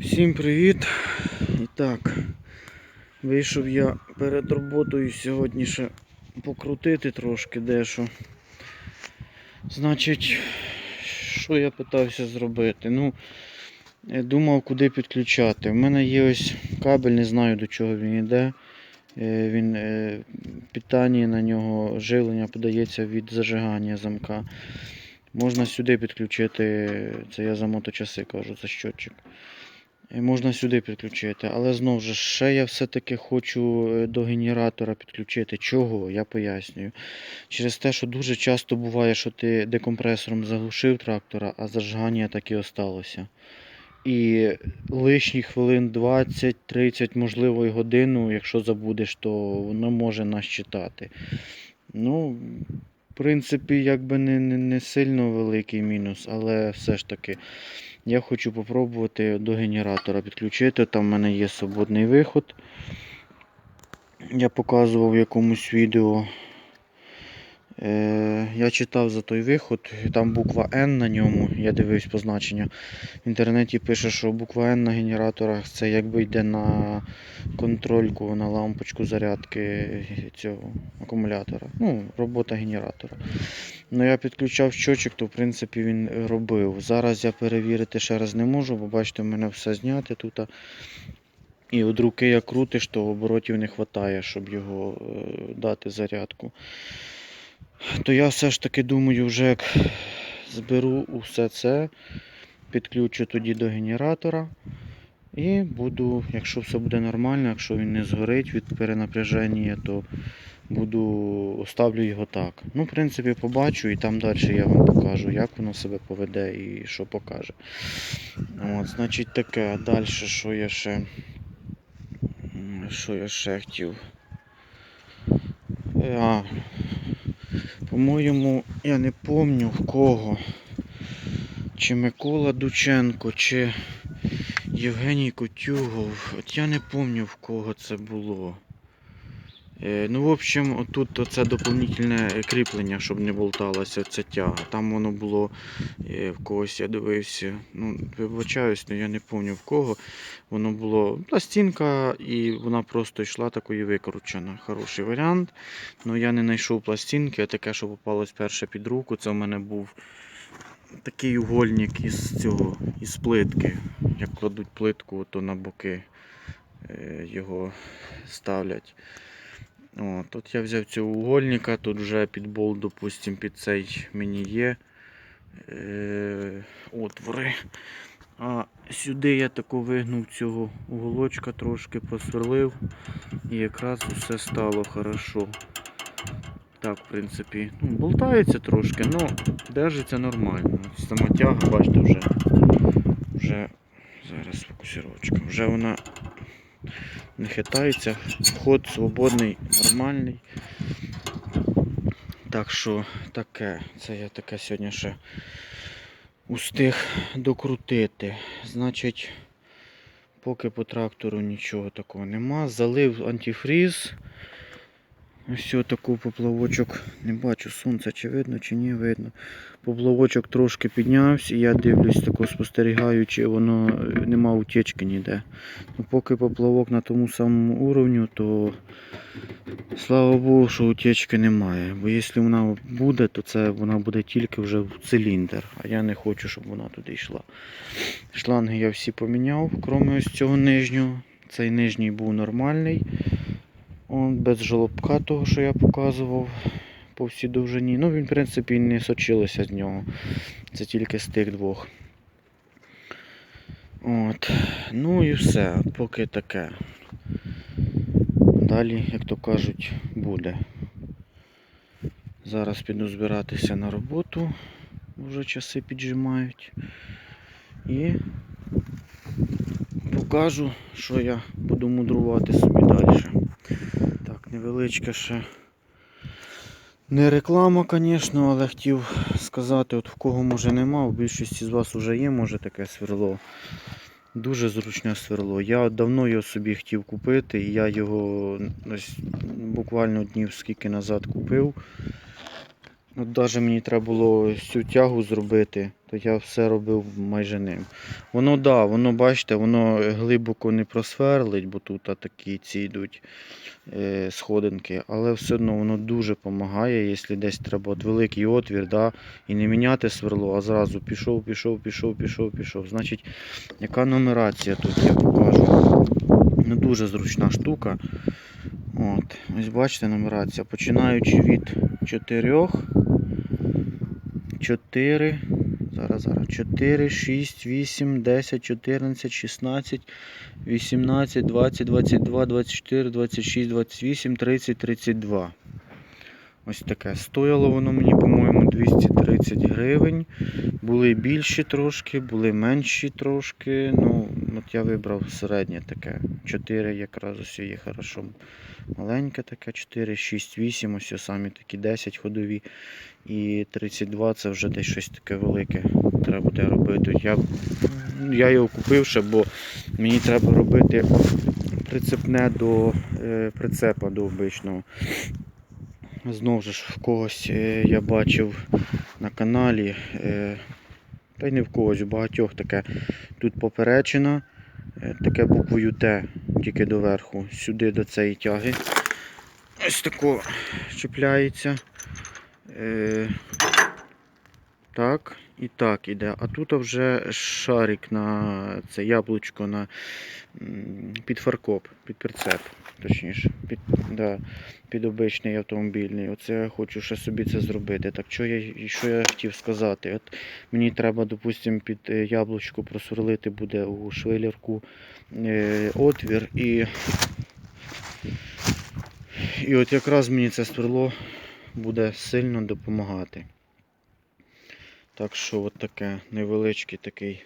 Всім привіт! Так, вийшов я перед роботою сьогодні ще покрутити трошки дещо. Значить, що я питався зробити? Ну, думав, куди підключати. У мене є ось кабель, не знаю до чого він йде. Е, Він е, питання на нього живлення подається від зажигання замка. Можна сюди підключити, це я за моточаси кажу, за щотчик. Можна сюди підключити, але знову ж ще я все-таки хочу е, до генератора підключити. Чого? Я пояснюю. Через те, що дуже часто буває, що ти декомпресором заглушив трактора, а зажигання так і осталося. І лишні хвилин 20-30, можливо, і годину, якщо забудеш, то воно може нас читати. Ну, в принципі, якби не, не, не сильно великий мінус, але все ж таки. Я хочу попробувати до генератора підключити. Там в мене є свободний виход. Я показував в якомусь відео. Е, я читав за той виход, там буква N на ньому, я дивився позначення. В інтернеті пише, що буква N на генераторах це якби йде на контрольку, на лампочку зарядки цього акумулятора. Ну, робота генератора. Ну, я підключав щочик, то в принципі він робив. Зараз я перевірити ще раз не можу, бо бачите, в мене все зняте тут. І от руки як крутиш, то оборотів не вистачає, щоб його е, дати зарядку. То я все ж таки думаю, вже як зберу усе це, підключу тоді до генератора. І буду, якщо все буде нормально, якщо він не згорить від перенапряження, то буду оставлю його так. Ну, в принципі, побачу і там далі я вам покажу, як воно себе поведе і що покаже. От, значить таке. Далі що я ще. Що я ще хотів? Е, А, по-моєму, я не пам'ятаю в кого. Чи Микола Дученко, чи Євгеній Котюгов. От я не пам'ятаю в кого це було. Е, Ну, в общем, отут це доповнительне кріплення, щоб не болталася ця тяга. Там воно було е, в когось, я дивився. Ну, вибачаюсь, але я не пам'ятаю в кого. Воно було пластинка і вона просто йшла такою викручена. Хороший варіант. Ну я не знайшов пластинки, а таке, що попалось перше під руку. Це в мене був такий угольник із цього, із плитки. Як кладуть плитку, то на боки е, його ставлять. О, тут я взяв цього угольника, тут вже під болт, допустим, під цей мені є е, отвори. А сюди я тако вигнув цього уголочка, трошки просверлив і якраз усе стало хорошо. Так, в принципі, ну, болтається трошки, але держиться нормально. Сама тяга, бачите, вже, вже зараз фокусировочка, вже вона не хитається, ход свободний, нормальний. Так що таке, це я таке сьогодні ще устиг докрутити. Значить, поки по трактору нічого такого нема. Залив антифріз. Ось таку поплавочок. Не бачу сонця, чи видно, чи ні видно. Поплавочок трошки піднявся і я дивлюсь, тако спостерігаю, чи воно е, нема утечки ніде. Ну, поки поплавок на тому самому уровню, то слава Богу, що утечки немає. Бо якщо вона буде, то це вона буде тільки вже в циліндр. А я не хочу, щоб вона туди йшла. Шланги я всі поміняв, крім ось цього нижнього. Цей нижній був нормальний. Он без жолобка того, що я показував по всій довжині. Ну, він, в принципі, не сочилося з нього. Це тільки з тих двох. От. Ну і все, поки таке. Далі, як то кажуть, буде. Зараз піду збиратися на роботу, вже часи піджимають. І покажу, що я буду мудрувати собі далі. Невеличка ще. Не реклама, звісно, але хотів сказати, от в кого може нема, у більшості з вас вже є, може таке сверло. Дуже зручне сверло. Я давно його собі хотів купити, і я його ось буквально днів скільки назад купив. От навіть мені треба було цю тягу зробити, то я все робив майже ним. Воно, да, воно, бачите, воно глибоко не просверлить, бо тут такі ці йдуть е, сходинки, але все одно воно дуже допомагає, якщо десь треба от великий отвір, да, і не міняти сверло, а зразу пішов, пішов, пішов, пішов, пішов. Значить, яка нумерація тут я покажу. Ну, дуже зручна штука. От, ось бачите нумерація. Починаючи від 4, 4, зараз, зараз, 4, 6, 8, 10, 14, 16, 18, 20, 22, 24, 26, 28, 30, 32. Ось таке. Стояло воно мені, по-моєму, 230 гривень. Були більші трошки, були менші трошки. Ну, от я вибрав середнє таке. 4 якраз ось є хорошо. Маленьке таке, 4, 6, 8, ось самі такі 10 ходові. І 32 це вже десь щось таке велике. Треба буде робити. Я, я його купив ще, бо мені треба робити прицепне до е, прицепа до обичного. Знову ж в когось е, я бачив на каналі, е, та й не в когось, у багатьох таке. Тут поперечина, е, таке буквою Т, тільки доверху, сюди до цієї тяги. Ось тако чіпляється. Так і так іде. А тут вже шарик на це яблучко на під фаркоп, під прицеп, точніше, під, да, під обичний автомобільний. Оце я хочу ще собі це зробити. Так що я, що я хотів сказати? От мені треба, допустимо, під е, яблучко просверлити буде у швелірку е, отвір і. І от якраз мені це сверло буде сильно допомагати. Так що от таке невеличкий такий,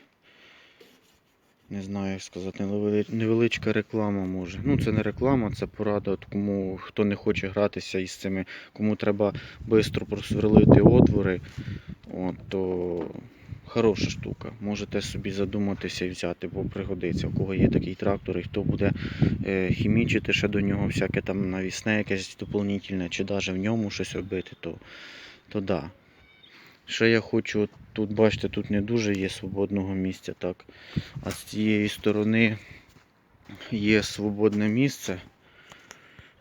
не знаю як сказати, невеличка реклама може. Ну це не реклама, це порада, кому хто не хоче гратися із цими, кому треба швидко просверлити отвори, от, то хороша штука. Можете собі задуматися і взяти, бо пригодиться. У кого є такий трактор і хто буде е, хімічити ще до нього всяке там навісне якесь доповнительне, чи навіть в ньому щось робити, то, то да. Ще я хочу, тут бачите, тут не дуже є свободного місця, так. А з цієї сторони є свободне місце.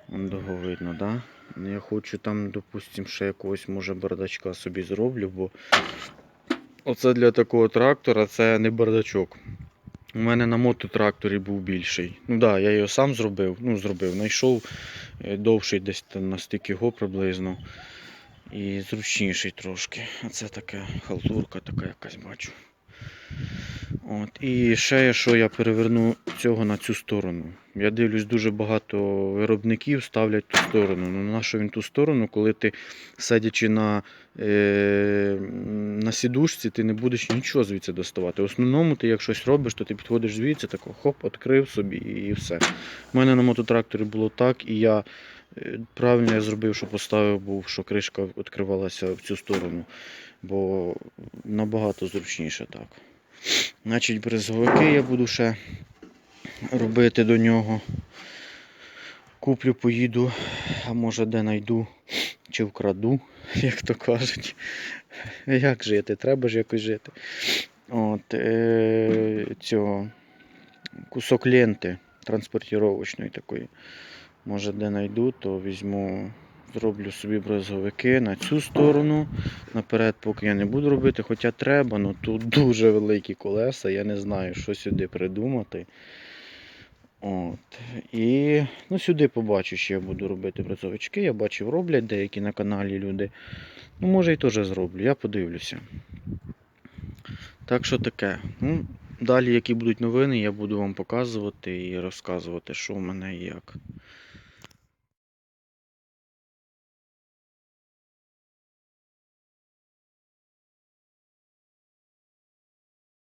Того видно, да? Я хочу там, допустим, ще якогось може бардачка собі зроблю, бо оце для такого трактора це не бардачок. У мене на мототракторі був більший. Ну да, я його сам зробив. Ну, зробив, знайшов е, довший десь на стик його приблизно. І зручніший трошки. А це така халтурка така якась бачу. От. І ще що я переверну цього на цю сторону. Я дивлюсь, дуже багато виробників ставлять ту сторону. Ну на що він ту сторону, коли ти сидячи на, е, на сідушці, ти не будеш нічого звідси доставати. В основному ти як щось робиш, то ти підходиш звідси, тако, хоп, відкрив собі і все. У мене на мототракторі було так, і я правильно я зробив, що поставив був, що кришка відкривалася в цю сторону. Бо набагато зручніше так. Значить, брезговики я буду ще робити до нього. Куплю, поїду, а може де найду чи вкраду, як то кажуть. Як жити? Треба ж якось жити. От, е, цього кусок ленти транспортировочної такої. Може де найду, то візьму, зроблю собі брезговики на цю сторону. Наперед, поки я не буду робити, хоча треба, ну тут дуже великі колеса, я не знаю, що сюди придумати. От. І ну, сюди побачу, що я буду робити брезовички. Я бачив, роблять деякі на каналі люди. Ну, може і теж зроблю, я подивлюся. Так що таке. Ну, далі, які будуть новини, я буду вам показувати і розказувати, що в мене і як.